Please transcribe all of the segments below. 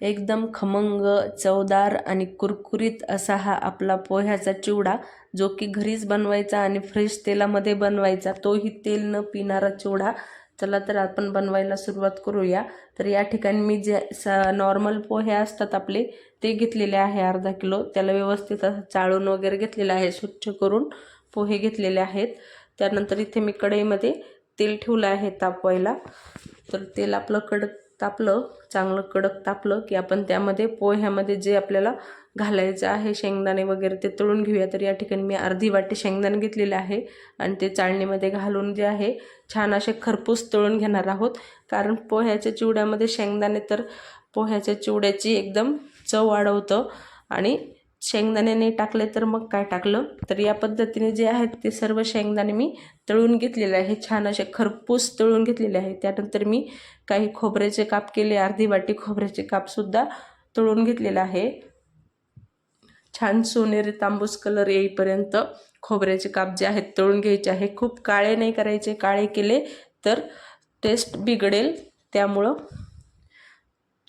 एकदम खमंग चवदार आणि कुरकुरीत असा हा आपला पोह्याचा चिवडा जो की घरीच बनवायचा आणि फ्रेश तेलामध्ये बनवायचा तोही तेल न पिणारा चिवडा. चला तर आपण बनवायला सुरुवात करूया. तर या ठिकाणी मी जे सा नॉर्मल पोहे असतात आपले ते घेतलेले आहे अर्धा किलो. त्याला व्यवस्थित असं चाळून वगैरे घेतलेलं आहे स्वच्छ करून पोहे घेतलेले आहेत. त्यानंतर इथे मी कढईमध्ये तेल ठेवलं आहे तापवायला. तर तेल आपलं कडक तापलं चांगलं कडक तापलं की आपण त्यामध्ये पोह्यामध्ये जे आपल्याला घालायचं आहे शेंगदाणे वगैरे ते तळून घेऊया. तर या ठिकाणी मी अर्धी वाटी शेंगदाणे घेतलेले आहे आणि ते चाळणीमध्ये घालून जे आहे छान असे खरपूस तळून घेणार आहोत. कारण पोह्याच्या चिवड्यामध्ये शेंगदाणे तर पोह्याच्या चिवड्याची एकदम चव वाढवतं आणि शेंगदाणे नाही टाकले तर मग काय टाकलं? तर या पद्धतीने जे आहेत ते सर्व शेंगदाणे मी तळून घेतलेले आहे. छान असे खरपूस तळून घेतलेले आहे. त्यानंतर मी काही खोबऱ्याचे काप केले. अर्धी वाटी खोबऱ्याचे कापसुद्धा तळून घेतलेलं आहे. छान सोनेरी तांबूस कलर येईपर्यंत खोबऱ्याचे काप जे आहेत तळून घ्यायचे आहे. खूप काळे नाही करायचे. काळे केले तर टेस्ट बिघडेल. त्यामुळं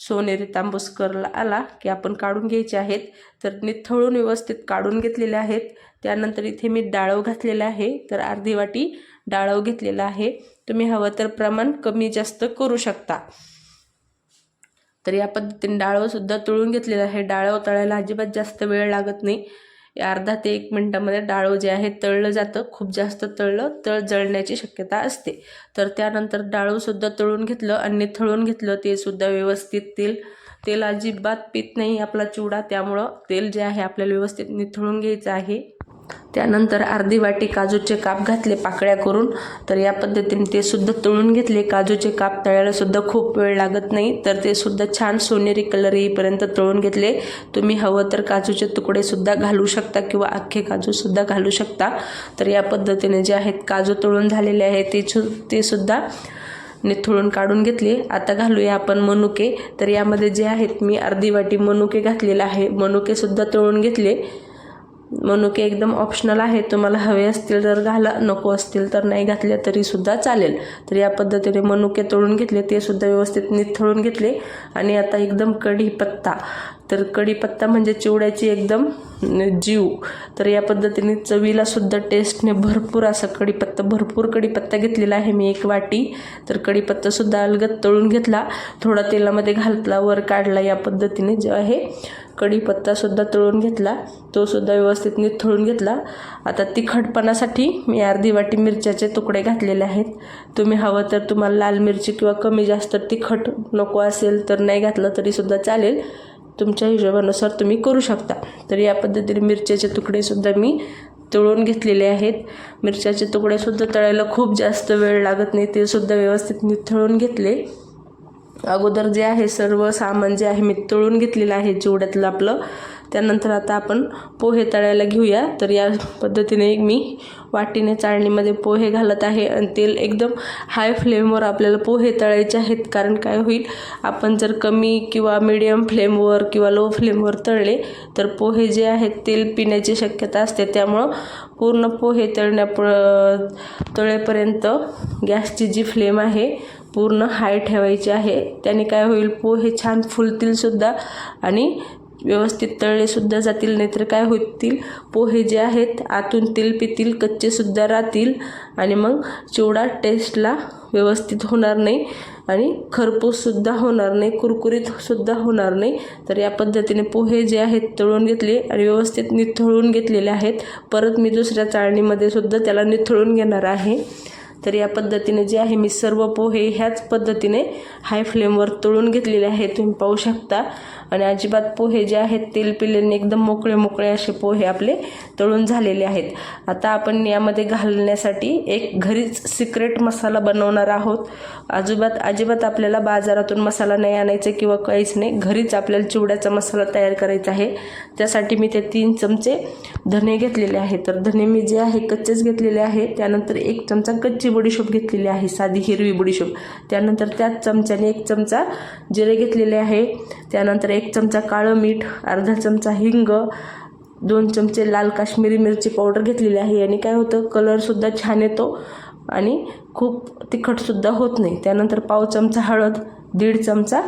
सोनेरी तांबूसकरला आला की आपण काढून घ्यायचे आहेत. तर निथळून व्यवस्थित काढून घेतलेले आहेत. त्यानंतर इथे मी डाळव घातलेला आहे. तर अर्धी वाटी डाळव घेतलेला आहे. तुम्ही हवं तर प्रमाण कमी जास्त करू शकता. तर या पद्धतीने डाळवसुद्धा तळून घेतलेलं आहे. डाळव तळायला अजिबात जास्त वेळ लागत नाही. अर्धा ते एक मिनटामध्ये डाळू जे आहे तळलं जातं. खूप जास्त तळलं तळ जळण्याची शक्यता असते. तर त्यानंतर डाळूसुद्धा तळून घेतलं आणि थळून घेतलं ते सुद्धा व्यवस्थित तेल तेल अजिबात पित नाही आपला चिवडा त्यामुळं तेल जे आहे आपल्याला व्यवस्थित निथळून घ्यायचं आहे. त्यानंतर अर्धी वाटी काजूचे काप घातले पाकळ्या करून. तर या पद्धतीने ते सुद्धा तळून घेतले. काजूचे काप तळायला सुद्धा खूप वेळ लागत नाही. तर ते सुद्धा छान सोनेरी कलर येईपर्यंत तळून घेतले. तुम्ही हवं तर काजूचे तुकडे सुद्धा घालू शकता किंवा अख्खे काजू सुद्धा घालू शकता. तर या पद्धतीने जे आहेत काजू तळून झालेले आहे ते ते सुद्धा निथळून काढून घेतले. आता घालूया आपण मनुके. तर यामध्ये जे आहेत मी अर्धी वाटी मनुके घातलेलं आहे. मनुकेसुद्धा तळून घेतले. मनुके एकदम ऑप्शनल आहे तुम्हाला हवे असतील तर घाला नको असतील तर नाही घातले तरीसुद्धा चालेल. तर या पद्धतीने मनुके तळून घेतले ते सुद्धा व्यवस्थित निथळून घेतले आणि आता एकदम कढीपत्ता तर कढीपत्ता म्हणजे चिवड्याची एकदम जीव. तर या पद्धतीने चवीला सुद्धा टेस्टने भरपूर असा कढीपत्ता भरपूर कढीपत्ता घेतलेला आहे मी एक वाटी. तर कढीपत्तासुद्धा अलगद तळून घेतला. थोडा तेलामध्ये घातला वर काढला या पद्धतीने जो आहे. कढीपत्तासुद्धा तळून घेतला. तो सुद्धा व्यवस्थित थळून घेतला. आता तिखटपणासाठी मी अर्धी वाटी मिरच्याचे तुकडे घातलेले आहेत. तुम्ही हवं तर तुम्हाला लाल मिरची किंवा कमी जास्त तिखट नको असेल तर नाही घातलं तरीसुद्धा चालेल. तुमच्या हिशोबानुसार तुम्ही करू शकता. तर या पद्धतीने मिरच्याचे तुकडेसुद्धा मी तळून घेतलेले आहेत. मिरच्याचे तुकडेसुद्धा तळायला खूप जास्त वेळ लागत नाही ते सुद्धा व्यवस्थित तळून घेतले. अगोदर जे आहे सर्व सामान जे आहे मी तळून घेतलेलं आहे. चिवड्यातलं आपलं त्यानंतर आता आपण पोहे तळायला घेऊया. तर या पद्धतीने मी वाटीने चाळणीमध्ये पोहे घालत आहे आणि तेल एकदम हाय फ्लेमवर आपल्याला पोहे तळायचे आहेत. कारण काय होईल आपण जर कमी किंवा मिडियम फ्लेमवर किंवा लो फ्लेमवर तळले तर पोहे जे आहेत तेल पिण्याची शक्यता असते. त्यामुळं पूर्ण पोहे तळण्या तळेपर्यंत गॅसची जी फ्लेम आहे पूर्ण हाय ठेवायची आहे. त्याने काय होईल पोहे छान फुलतीलसुद्धा आणि व्यवस्थित तळलेसुद्धा जातील नाहीतर काय होतील? पोहे जे आहेत आतून तेल पितील कच्चेसुद्धा राहतील आणि मग चिवडा टेस्टला व्यवस्थित होणार नाही आणि खरपूससुद्धा होणार नाही कुरकुरीतसुद्धा होणार नाही. तर या पद्धतीने पोहे जे आहेत तळून घेतले आणि व्यवस्थित निथळून घेतलेले आहेत. परत मी दुसऱ्या चाळणीमध्ये सुद्धा त्याला निथळून घेणार आहे. तर या पद्धतीने जे आहे मी सर्व पोहे ह्याच पद्धतीने हाय फ्लेमवर तळून घेतलेले आहे तुम्ही पाहू शकता. आणि अजिबात पोहे जे आहेत तेल एकदम मोकळे मोकळे असे पोहे आपले तळून झालेले आहेत. आता आपण यामध्ये घालण्यासाठी एक घरीच सिक्रेट मसाला बनवणार आहोत. अजिबात अजिबात आपल्याला बाजारातून मसाला नाही आणायचा किंवा काहीच नाही. घरीच आपल्याला चिवड्याचा मसाला तयार करायचा आहे. त्यासाठी मी ते तीन चमचे धने घेतलेले आहेत तर धने मी जे आहे कच्चेच घेतलेले आहे. त्यानंतर एक चमचा कच्ची बडीशोप घेतलेली आहे साधी हिरवी बडीशोप. त्यानंतर त्याच चमच्याने एक चमचा जिरे घेतलेले आहे. त्यानंतर एक एक चमचा काळं मीठ अर्धा चमचा हिंग दोन चमचे लाल काश्मीरी मिरची पावडर घेतलेली आहे. आणि काय होतं कलरसुद्धा छान येतो आणि खूप तिखटसुद्धा होत नाही. त्यानंतर पाव चमचा हळद दीड चमचा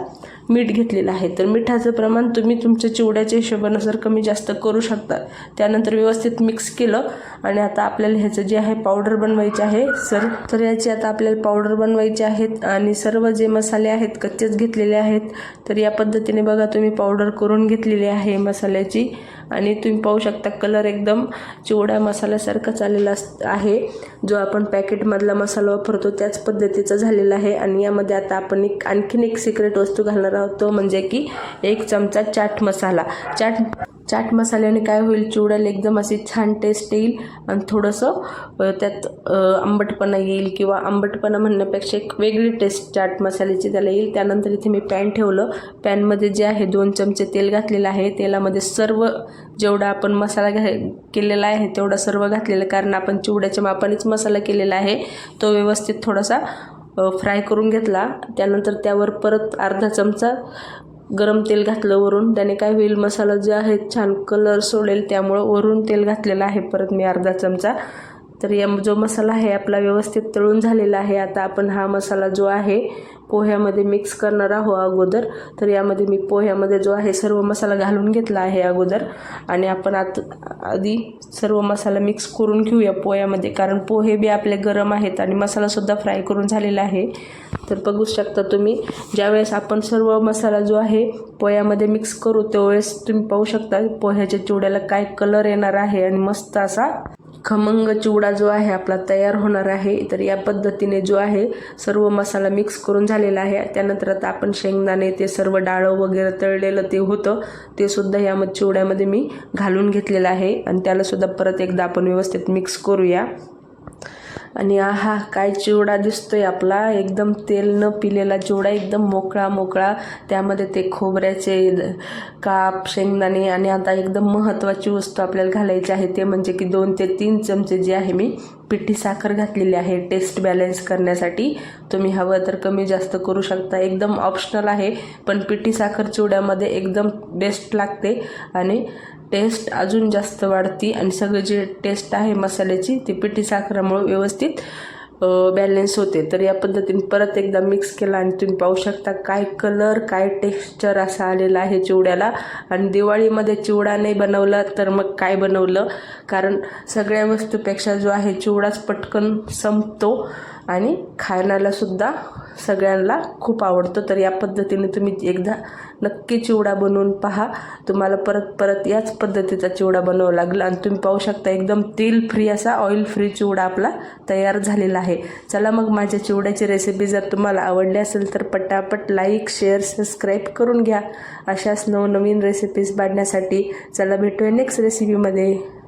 मीठ घेतलेलं आहे. तर मिठाचं प्रमाण तुम्ही तुमच्या चिवड्याच्या हिशोबानुसार कमी जास्त करू शकता. त्यानंतर व्यवस्थित मिक्स केलं आणि आता आपल्याला ह्याचं जे आहे पावडर बनवायचे आहे सर तर याची आता आपल्याला पावडर बनवायची आहेत आणि सर्व जे मसाले आहेत कच्चेच घेतलेले आहेत. तर या पद्धतीने बघा तुम्ही पावडर करून घेतलेली आहे मसाल्याची. आणि तुम्ही पाहू शकता कलर एकदम चिवडा मसाल्यासारखाच आलेला अस- आहे. जो आपण पॅकेटमधला मसाला वापरतो त्याच पद्धतीचा झालेला आहे. आणि यामध्ये आता आपण एक आणखीन एक सिक्रेट वस्तू घालणार आहोत. तो म्हणजे की एक चमचा चाट मसाला. चाट चाट मसाल्याने काय होईल? चिवड्याला एकदम अशी छान टेस्ट येईल आणि थोडंसं त्यात आंबटपणा येईल किंवा आंबटपणा म्हणण्यापेक्षा एक वेगळी टेस्ट चाट मसाल्याची त्याला येईल. त्यानंतर इथे मी पॅन ठेवलं. पॅनमध्ये जे आहे दोन चमचे तेल घातलेलं आहे. तेलामध्ये सर्व जेवढा आपण मसाला घा केलेला आहे तेवढा सर्व घातलेला कारण आपण चिवड्याच्या मापानेच मसाला केलेला आहे. तो व्यवस्थित थोडासा फ्राय करून घेतला. त्यानंतर त्यावर परत अर्धा चमचा गरम तेल घातलं वरून. त्याने काय होईल मसाला जे आहे छान कलर सोडेल त्यामुळं वरून तेल घातलेलं आहे. परत मी अर्धा चमचा तर या जो मसाला आहे आपला व्यवस्थित तळून झालेला आहे. आता आपण हा मसाला जो आहे पोह्यामध्ये मिक्स करणार आहोत अगोदर. तर यामध्ये मी पोह्यामध्ये जो आहे सर्व मसाला घालून घेतला आहे अगोदर. आणि आपण आत आधी सर्व मसाला मिक्स करून घेऊया पोह्यामध्ये कारण पोहे बी आपले गरम आहेत आणि मसालासुद्धा फ्राय करून झालेला आहे. तर बघू शकता तुम्ही ज्यावेळेस आपण सर्व मसाला जो आहे पोह्यामध्ये मिक्स करू त्यावेळेस तुम्ही पाहू शकता पोह्याच्या चिवड्याला काय कलर येणार आहे आणि मस्त असा खमंग चिवडा जो आहे आपला तयार होणार आहे. तर या पद्धतीने जो आहे सर्व मसाला मिक्स करून झालेला आहे. त्यानंतर आता आपण शेंगदाणे ते सर्व डाळं वगैरे तळलेलं ते होतं. ते सुद्धा या मग चिवड्यामध्ये मी घालून घेतलेलं आहे. आणि त्यालासुद्धा परत एकदा आपण व्यवस्थित मिक्स करूया. आणि आहा काय चिवडा दिसतोय आपला. एकदम तेल न पिलेला चिवडा एकदम मोकळा मोकळा. त्यामध्ये ते खोबऱ्याचे काप शेंगदाणे आणि आता एकदम महत्त्वाची वस्तू आपल्याला घालायची आहे ते म्हणजे की दोन ते तीन चमचे जे आहे मी पिठी साखर घातलेली आहे. टेस्ट बॅलन्स करण्यासाठी तुम्ही हवं तर कमी जास्त करू शकता. एकदम ऑप्शनल आहे पण पिठी साखर चिवड्यामध्ये एकदम बेस्ट लागते. आणि टेस्ट अजून जास्त वाढती आणि सगळं जे टेस्ट आहे मसाल्याची ती पिठी साखरामुळे व्यवस्थित बॅलेन्स होते. तर या पद्धतीने परत एकदा मिक्स केला आणि तुम्ही पाहू शकता काय कलर काय टेक्स्चर असा आलेला आहे चिवड्याला. आणि दिवाळीमध्ये चिवडा नाही बनवला तर मग काय बनवलं? कारण सगळ्या वस्तूपेक्षा जो आहे चिवडाच पटकन संपतो. आणि खाण्यालासुद्धा सगळ्यांना खूप आवडतो. तर या पद्धतीने तुम्ही एकदा नक्की चिवडा बनवून पहा. तुम्हाला परत परत याच पद्धतीचा चिवडा बनवावा लागला आणि तुम्ही पाहू शकता एकदम तेल फ्री असा ऑइल फ्री चिवडा आपला तयार झालेला आहे. चला मग माझ्या चिवड्याची रेसिपी जर तुम्हाला आवडली असेल तर पटापट लाईक शेअर सबस्क्राईब करून घ्या. अशाच नवनवीन रेसिपीज बांधण्यासाठी चला भेटूया नेक्स्ट रेसिपीमध्ये